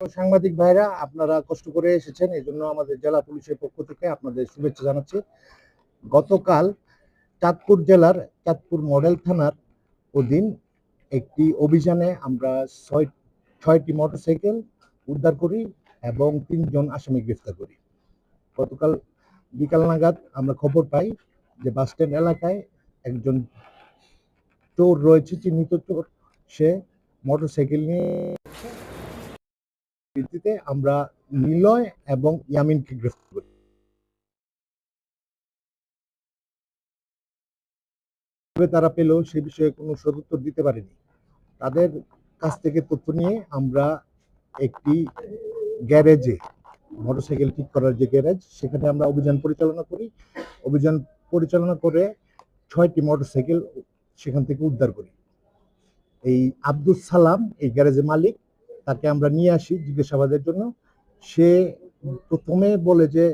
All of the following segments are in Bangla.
সাংবাদিক ভাইরা, আপনারা কষ্ট করে এসেছেন এই জন্য আমাদের জেলা পুলিশের পক্ষ থেকে আপনাদের শুভেচ্ছা জানাচ্ছি। গতকাল চাঁদপুর জেলার চাঁদপুর মডেল থানার অধীন একটি অভিযানে আমরা ছয় ছয়টি মোটরসাইকেল উদ্ধার করি এবং তিনজন আসামি গ্রেফতার করি। গতকাল বিকাল নাগাদ আমরা খবর পাই যে বাসস্ট্যান্ড এলাকায় একজন চোর রয়েছে, চিহ্নিত চোর। সে মোটরসাইকেল নিয়ে ভিত্তিতে আমরা নিলয় এবং ইয়ামিনকে গ্রেফতার করি। তারা পেল সে বিষয়ে কোনো সদুত্তর দিতে পারেনি। তাদের কাছ থেকে তথ্য নিয়ে আমরা একটি গ্যারেজে মোটরসাইকেল ঠিক করার যে গ্যারেজ, সেখানে আমরা অভিযান পরিচালনা করি। অভিযান পরিচালনা করে ছয়টি মোটরসাইকেল সেখান থেকে উদ্ধার করি। এই আব্দুল সালাম এই গ্যারেজের মালিক তাকে আমরা নিয়ে আসি জিজ্ঞাসাবাদের জন্য। সে প্রথমে বলে যে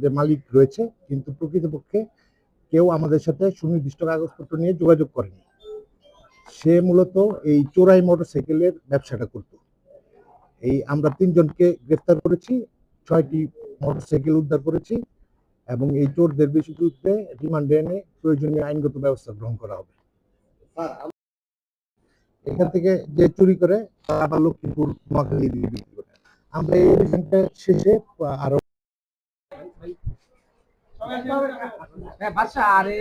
যে মালিক রয়েছে, কিন্তু প্রকৃতপক্ষে কেউ আমাদের সাথে সুনির্দিষ্ট কাগজপত্র নিয়ে যোগাযোগ করেনি। সে মূলত এই চোরাই মোটরসাইকেলের ব্যবসাটা করত। এই আমরা তিনজনকে গ্রেফতার করেছি, ছয়টি মোটরসাইকেল উদ্ধার করেছি এবং এই চোরদের বিরুদ্ধে রিমান্ডে এনে প্রয়োজনীয় আইনগত ব্যবস্থা গ্রহণ করা হবে। এখান থেকে যে চুরি করে আবার লক্ষ্মীপুর নোয়াখালী দিয়ে আমরা এই অভিযানটা শেষে আরও হ্যাঁ আরে।